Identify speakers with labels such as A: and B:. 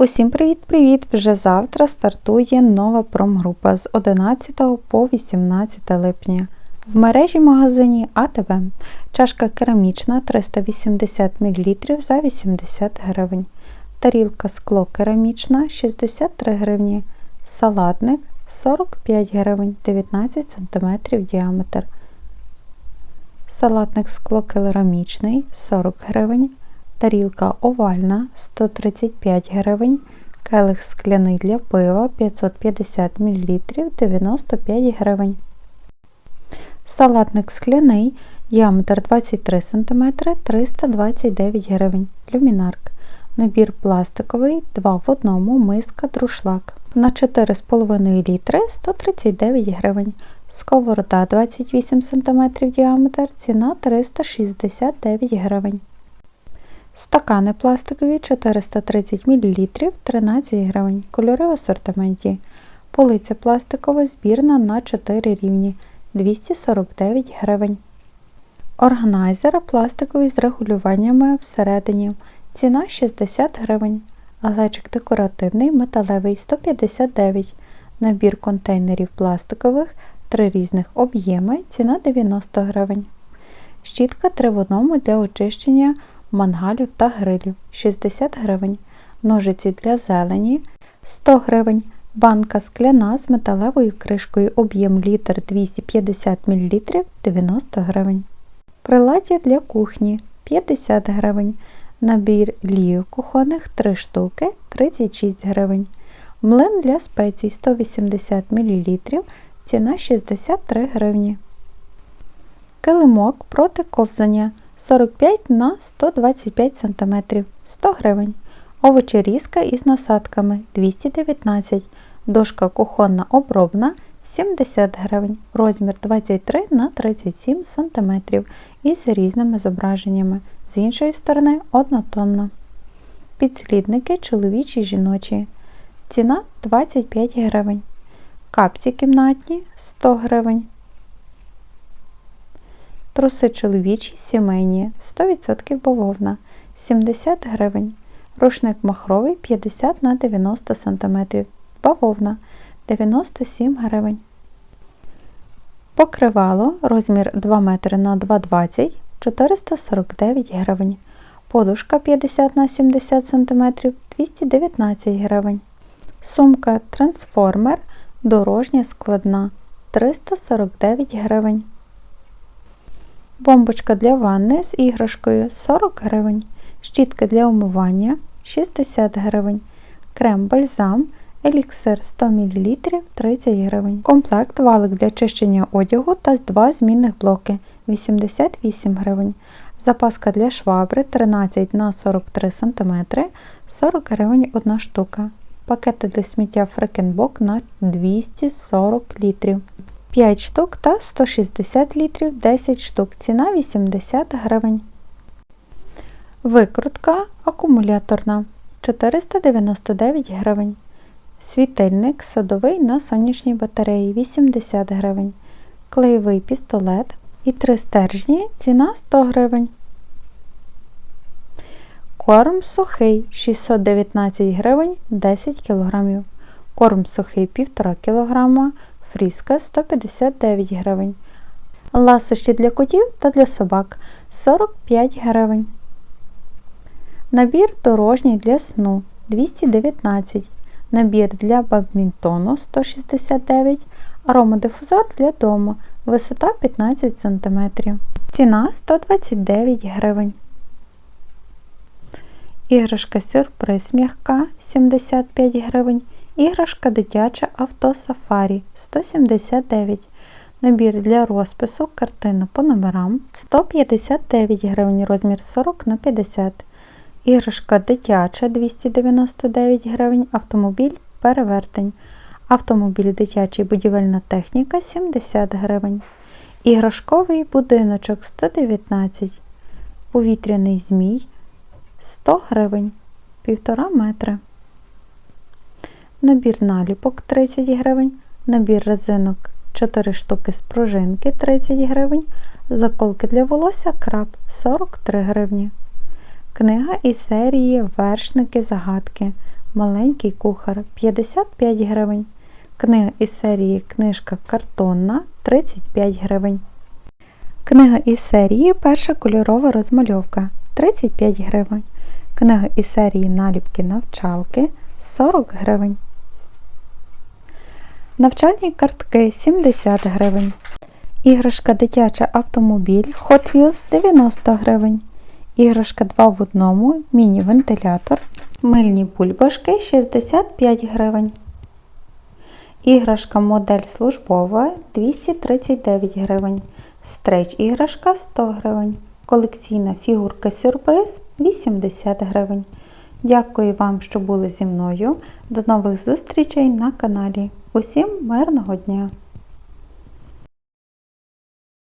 A: Усім привіт-привіт! Вже завтра стартує нова промгрупа з 11 по 18 липня. В мережі магазині АТБ чашка керамічна 380 мл за 80 гривень. Тарілка скло керамічна 63 гривні. Салатник 45 гривень 19 см діаметр. Салатник скло керамічний 40 гривень тарілка овальна 135 гривень, келих скляний для пива 550 мл 95 гривень. Салатник скляний, діаметр 23 см 329 гривень. Люмінарк. Набір пластиковий 2 в 1 миска друшлак. На 4,5 літри 139 гривень. Сковорода 28 см діаметр, ціна 369 гривень. Стакани пластикові 430 мл 13 гривень. Кольори в асортименті. Полиця пластикова збірна на 4 рівні 249 гривень. Органайзер пластиковий з регулюваннями всередині. Ціна 60 гривень. Глечик декоративний металевий 159 Набір контейнерів пластикових 3 різних об'єми. Ціна 90 гривень. Щітка 3 в одному для очищення мангалів та грилів 60 гривень, ножиці для зелені 100 гривень, банка скляна з металевою кришкою об'єм літр 250 мл 90 гривень. Приладдя для кухні 50 гривень. Набір лію кухонних 3 штуки 36 гривень. Млин для спецій 180 мл, ціна 63 гривні. Килимок проти ковзання 45 на 125 см 100 гривень. Овочерізка із насадками 219 Дошка кухонна обробна 70 гривень. Розмір 23 на 37 см із різними зображеннями. З іншої сторони однотонна. Підслідники чоловічі жіночі. Ціна 25 гривень. Капці кімнатні 100 гривень. Труси чоловічі сімейні 100% бавовна 70 гривень. Рушник махровий 50 на 90 см. Бавовна 97 гривень. Покривало розмір 2 метри на 2,20 449 гривень. Подушка 50 на 70 см 219 гривень. Сумка трансформер дорожня складна 349 гривень. Бомбочка для ванни з іграшкою 40 гривень. Щітка для умивання 60 гривень. Крем бальзам еліксир 100 мл 30 гривень. Комплект валик для чищення одягу та 2 змінних блоки 88 гривень. Запаска для швабри 13 на 43 см 40 гривень 1 штука. Пакети для сміття фрекенбок на 240 літрів. 5 штук та 160 літрів 10 штук. Ціна 80 гривень. Викрутка акумуляторна 499 гривень. Світильник садовий на сонячній батареї 80 гривень. Клеєвий пістолет і 3 стержні ціна 100 гривень. Корм сухий 619 гривень 10 кг. Корм сухий 1,5 кг фріска 159 гривень. Ласощі для котів та для собак 45 гривень. Набір дорожній для сну 219 Набір для бадмінтону 169 Аромадифузор для дому. Висота 15 см. Ціна 129 гривень. Іграшка сюрприз м'яка 75 гривень. Іграшка дитяча авто Сафарі 179 Набір для розпису картина по номерам 159 гривень, розмір 40 на 50 Іграшка дитяча 299 гривень, автомобіль перевертень. Автомобіль дитячий будівельна техніка 70 гривень. Іграшковий будиночок 119 Повітряний змій 100 гривень, 1,5 метра. Набір наліпок 30 гривень, набір резинок 4 штуки з пружинки 30 гривень, заколки для волосся краб 43 гривні. Книга із серії Вершники загадки. Маленький кухар 55 гривень. Книга із серії Книжка картонна 35 гривень. Книга із серії Перша кольорова розмальовка 35 гривень. Книга із серії Наліпки навчалки 40 гривень. Навчальні картки 70 гривень. Іграшка дитяча автомобіль Hot Wheels 90 гривень. Іграшка 2 в одному, міні-вентилятор. Мильні бульбашки 65 гривень. Іграшка модель службова 239 гривень. Стрейч іграшка 100 гривень. Колекційна фігурка сюрприз 80 гривень. Дякую вам, що були зі мною. До нових зустрічей на каналі. Усім мирного дня!